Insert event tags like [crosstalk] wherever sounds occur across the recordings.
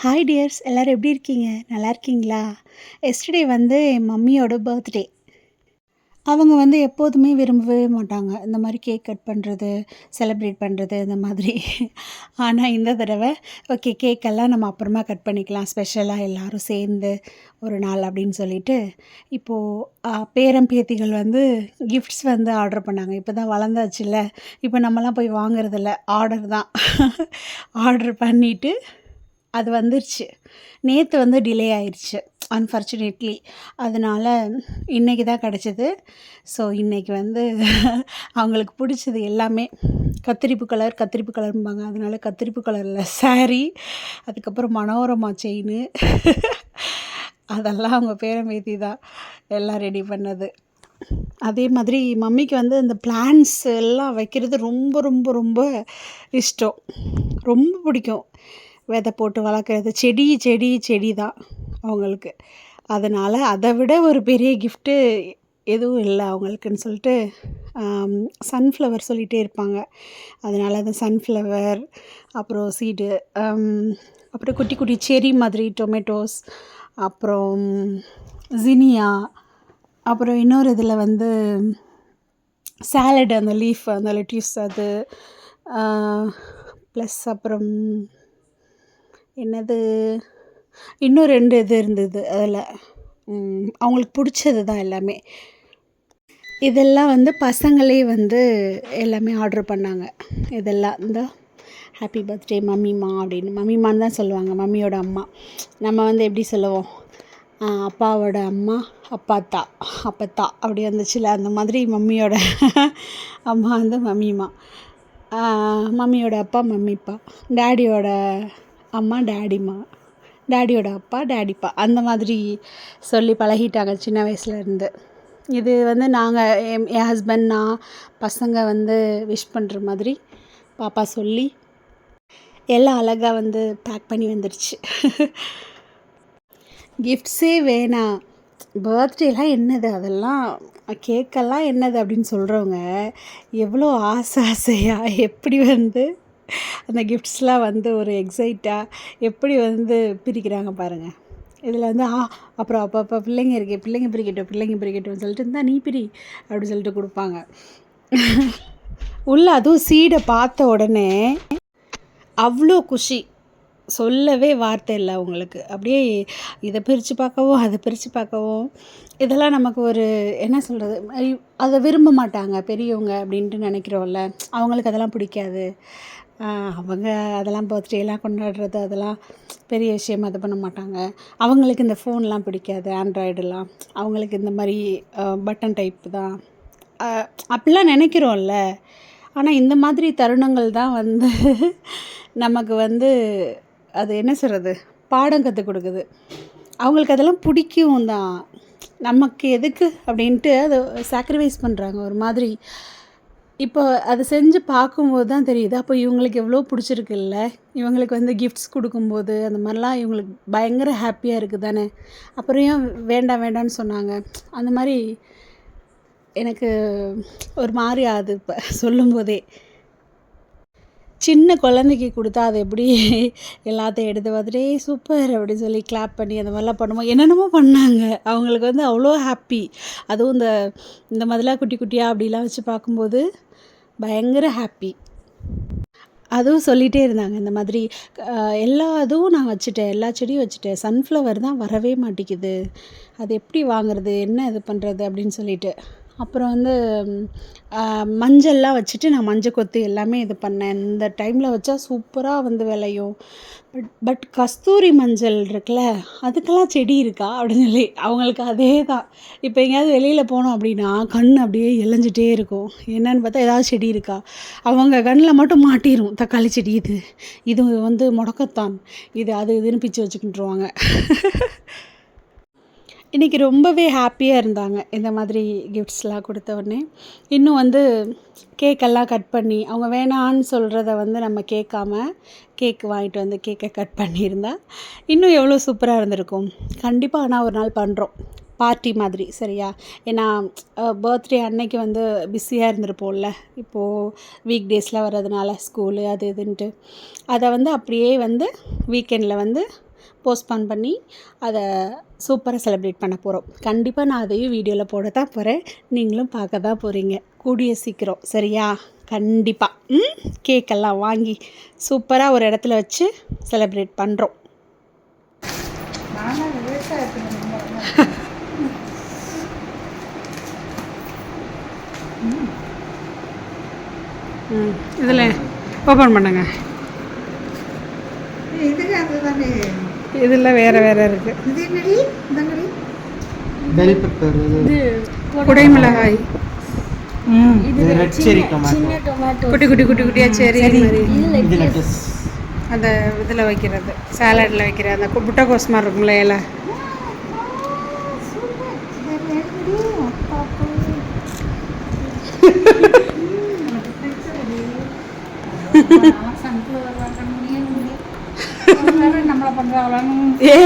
Hi tears எல்லோரும் எப்படி இருக்கீங்க? நல்லா இருக்கீங்களா? எஸ்டர்டே வந்து என் மம்மியோட பர்த்டே அவங்க வந்து எப்போதுமே விரும்பவே மாட்டாங்க. இந்த மாதிரி கேக் கட் பண்ணுறது செலிப்ரேட் பண்ணுறது இந்த மாதிரி. [laughs] ஆனால் இந்த தடவை ஓகே கேக்கெல்லாம் நம்ம அப்புறமா கட் பண்ணிக்கலாம். ஸ்பெஷலாக எல்லாரும் சேர்ந்து ஒரு நாள் அப்படின்னு சொல்லிட்டு. இப்போது பேரம் பேத்திகள் வந்து கிஃப்ட்ஸ் வந்து ஆர்டர் பண்ணாங்க. இப்போ தான் வளர்ந்தாச்சுல்ல. இப்போ நம்மலாம் போய் வாங்குறதில்ல. ஆர்டர் தான். [laughs] ஆர்டர் பண்ணிவிட்டு அது வந்துருச்சு. நேற்று வந்து டிலே ஆயிடுச்சு அன்ஃபார்ச்சுனேட்லி அதனால் இன்றைக்கி தான் கிடச்சிது. ஸோ இன்றைக்கி வந்து [laughs] அவங்களுக்கு பிடிச்சது எல்லாமே. கத்திரிப்பு கலர் கத்திரிப்பு கலரும்பாங்க அதனால் கத்திரிப்பு கலரில் ஸாரீ அதுக்கப்புறம் மனோரமா செயின் [laughs] அதெல்லாம் அவங்க பேரம்பேத்தி தான் எல்லாம் ரெடி பண்ணது. அதே மாதிரி மம்மிக்கு வந்து அந்த பிளான்ஸ் எல்லாம் வைக்கிறது ரொம்ப ரொம்ப ரொம்ப இஷ்டம். ரொம்ப பிடிக்கும். விதை போட்டு வளர்க்குறது. செடி செடி செடி தான் அவங்களுக்கு. அதனால் அதை விட ஒரு பெரிய கிஃப்ட்டு எதுவும் இல்லை அவங்களுக்குன்னு சொல்லிட்டு சன்ஃப்ளவர் சொல்லிகிட்டே இருப்பாங்க. அதனால் அந்த சன்ஃப்ளவர் அப்புறம் சீடு அப்புறம் குட்டி குட்டி செரி மாதிரி டொமேட்டோஸ் அப்புறம் ஜினியா அப்புறம் இன்னொரு இதில் வந்து சாலட் அந்த லீஃப் அந்த லெட்யூஸ் அது ப்ளஸ் அப்புறம் என்னது? இன்னும் ரெண்டு இது இருந்தது அதில். அவங்களுக்கு பிடிச்சது தான் எல்லாமே. இதெல்லாம் வந்து பசங்களே வந்து எல்லாமே ஆர்டர் பண்ணாங்க. இதெல்லாம் இந்த ஹாப்பி பர்த்டே மம்மிமா அப்படின்னு. மம்மிமான்னு தான் சொல்லுவாங்க மம்மியோட அம்மா. நம்ம வந்து எப்படி சொல்லுவோம்? அப்பாவோட அம்மா அப்பாத்தா அப்பத்தா அப்படி வந்துச்சுல அந்த மாதிரி மம்மியோட அம்மா வந்து மம்மிமா மம்மியோட அப்பா மம்மிப்பா டேடியோட அம்மா டேடிம்மா. டேடியோட அப்பா டேடிப்பா. அந்த மாதிரி சொல்லி பழகிட்டாங்க சின்ன வயசுலேருந்து இது வந்து நாங்கள் என் என் ஹஸ்பண்ட் நான் பசங்க வந்து விஷ் பண்ணுற மாதிரி பாப்பா சொல்லி எல்லாம் அழகாக வந்து பேக் பண்ணி வந்துடுச்சு கிஃப்ட்ஸே வேணாம் பர்த்டேலாம் என்னது? அதெல்லாம் கேக்கெல்லாம் என்னது அப்படின்னு சொல்கிறவங்க எவ்வளோ ஆசை ஆசையாக எப்படி வந்து அந்த கிஃப்ட்ஸ்லாம் வந்து ஒரு எக்ஸைட்டாக எப்படி வந்து பிரிக்கிறாங்க பாருங்கள் இதில் வந்து ஆ அப்புறம் அப்போ அப்போ பிள்ளைங்க இருக்கே பிள்ளைங்க பிரிக்கட்டும் பிள்ளைங்க பிரிக்கட்டும்னு சொல்லிட்டு இருந்தால் நீ பிரி அப்படின்னு சொல்லிட்டு கொடுப்பாங்க. உள்ள அதுவும் சீடை பார்த்த உடனே அவ்வளோ குஷி. சொல்லவே வார்த்தை இல்லை அவங்களுக்கு. அப்படியே இதை பிரித்து பார்க்கவும் அதை பிரித்து பார்க்கவும். இதெல்லாம் நமக்கு ஒரு என்ன சொல்கிறது அதை விரும்ப மாட்டாங்க பெரியவங்க அப்படின்ட்டு நினைக்கிறோம்ல. அவங்களுக்கு அதெல்லாம் பிடிக்காது. அவங்க அதெல்லாம் பர்த்டேலாம் கொண்டாடுறது அதெல்லாம் பெரிய விஷயமா அது பண்ண மாட்டாங்க. அவங்களுக்கு இந்த ஃபோன்லாம் பிடிக்காது ஆண்ட்ராய்டுலாம் அவங்களுக்கு இந்த மாதிரி பட்டன் டைப் தான். அப்படிலாம் நினைக்கிறோம்ல. ஆனால் இந்த மாதிரி தருணங்கள் தான் வந்து [laughs] நமக்கு வந்து அது என்ன சொல்கிறது பாடம் கற்றுக் கொடுக்குது. அவங்களுக்கு அதெல்லாம் பிடிக்கும் தான். நமக்கு எதுக்கு அப்படின்ட்டு அதை சாக்ரிஃபைஸ் பண்ணுறாங்க ஒரு மாதிரி இப்போ அதை செஞ்சு பார்க்கும்போது தான் தெரியுது. அப்போ இவங்களுக்கு எவ்வளோ பிடிச்சிருக்குல்ல? இவங்களுக்கு வந்து கிஃப்ட்ஸ் கொடுக்கும்போது அந்த மாதிரிலாம் இவங்களுக்கு பயங்கர ஹாப்பியாக இருக்குது தானே அப்புறம் ஏன் வேண்டாம் வேண்டாம்னு சொன்னாங்க? அந்த மாதிரி எனக்கு ஒரு மாதிரி ஆகுது இப்போ சொல்லும்போதே. சின்ன குழந்தைக்கு கொடுத்தா அது எப்படி எல்லாத்தையும் எடுத்து பார்த்துட்டு சூப்பர் அப்படின்னு சொல்லி கிளாப் பண்ணி அந்த மாதிரிலாம் பண்ணும்போது என்னென்னமோ பண்ணாங்க. அவங்களுக்கு வந்து அவ்வளோ ஹாப்பி அதுவும் இந்த இந்த மாதிரிலாம் குட்டி குட்டியாக அப்படிலாம் வச்சு பார்க்கும்போது பயங்கர ஹாப்பி அதுவும் சொல்லிகிட்டே இருந்தாங்க இந்த மாதிரி எல்லா இதுவும் நான் வச்சுட்டேன் எல்லா செடியும் வச்சுட்டேன். சன்ஃப்ளவர் தான் வரவே மாட்டேங்குது. அது எப்படி வாங்குறது என்ன இது பண்ணுறது அப்படின்னு சொல்லிட்டு. அப்புறம் வந்து மஞ்சள்லாம் வச்சுட்டு நான் மஞ்சள் கொத்து எல்லாமே இது பண்ணேன். இந்த டைமில் வச்சா சூப்பராக வந்து விளையும். பட் பட் கஸ்தூரி மஞ்சள் இருக்குல்ல அதுக்கெல்லாம் செடி இருக்கா அப்படின்னு சொல்லி அவங்களுக்கு அதே தான் இப்போ எங்கேயாவது வெளியில் போனோம் அப்படின்னா கண் அப்படியே இளைஞ்சிட்டே இருக்கும். என்னன்னு பார்த்தா ஏதாவது செடி இருக்கா? அவங்க கண்ணில் மட்டும் மாட்டிடும் தக்காளி செடி இது. இது வந்து முடக்கத்தான். இது அது இதுன்னு பிச்சு வச்சுக்கிட்டுருவாங்க. [laughs] இன்றைக்கி ரொம்பவே ஹாப்பியாக இருந்தாங்க. இந்த மாதிரி கிஃப்ட்ஸ்லாம் கொடுத்த உடனே. இன்னும் வந்து கேக்கெல்லாம் கட் பண்ணி அவங்க வேணான்னு சொல்கிறத வந்து நம்ம கேட்காம கேக் வாங்கிட்டு வந்து கேக்கை கட் பண்ணியிருந்தா இன்னும் எவ்வளோ சூப்பராக இருந்திருக்கும். கண்டிப்பாக ஆனால் ஒரு நாள் பண்ணுறோம் பார்ட்டி மாதிரி சரியா? ஏன்னா பர்த்டே அன்னைக்கு வந்து பிஸியாக இருந்திருப்போம்ல. இப்போது வீக் டேஸில் வர்றதுனால ஸ்கூலு அது இதுன்ட்டு. அதை வந்து அப்படியே வந்து வீக்கெண்டில் வந்து போஸ்ட்பான் பண்ணி அதை சூப்பராக செலிப்ரேட் பண்ண போகிறோம் கண்டிப்பாக நான் அதையும் வீடியோவில் போட தான் போகிறேன் நீங்களும் பார்க்க தான் போகிறீங்க கூடிய சீக்கிரம். சரியா? கண்டிப்பாக ம்? கேக்கெல்லாம் வாங்கி சூப்பராக ஒரு இடத்துல வச்சு செலிப்ரேட் பண்ணுறோம் இதில் ஓப்பன் பண்ணுங்க. இதில் வேறு வேறு இருக்குது இது என்னடி? இந்தங்கடி பெல் பெப்பர் இது குடைமிளகாய் இது ரெட் செரி டொமேட்டோ குட்டி குட்டி குட்டி குட்டியாக சரி. அந்த இதில் வைக்கிறது. சாலடில் வைக்கிற அந்த கு- முட்டைக்கோஸ் மாதிரி இருக்கும்ல இலை. பண்ணுறாங்களான்னு ஏ.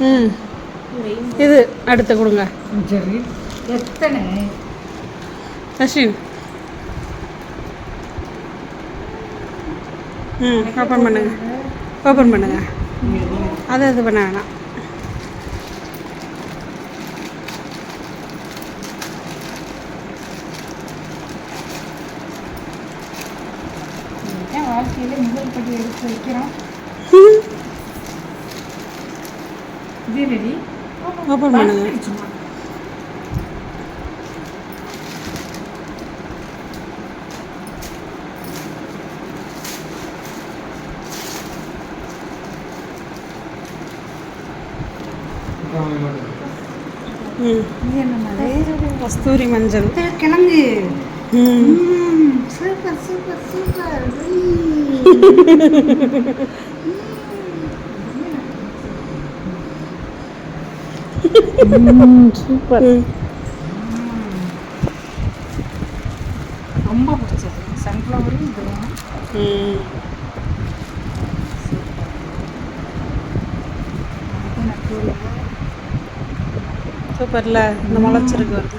ம். இது அடுத்து கொடுங்க. சரி. எத்தனை? அஸ்வின் ம் ஓப்பன் பண்ணுங்க. ஓப்பன் பண்ணுங்க. அது இது பண்ண வேணாம். வாழ்க்கையில முதல் படி எடுத்து வைக்கிறோம். இது ரெடி ஓப்பன் பண்ணுங்க கஸ்தூரி மஞ்சள். கிழங்கு. சூப்பர் சூப்பர் சூப்பர் சூப்பர் ரொம்ப பிடிச்சது. சன்ஃப்ளவரும் இதுவும். சூப்பரில் இந்த முளைச்சிருக்கு வருது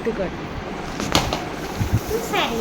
ம் சூப்பர்மா ம் ம் எதிரே எடுக்கலாம் இட்டுக்காட்டு சரி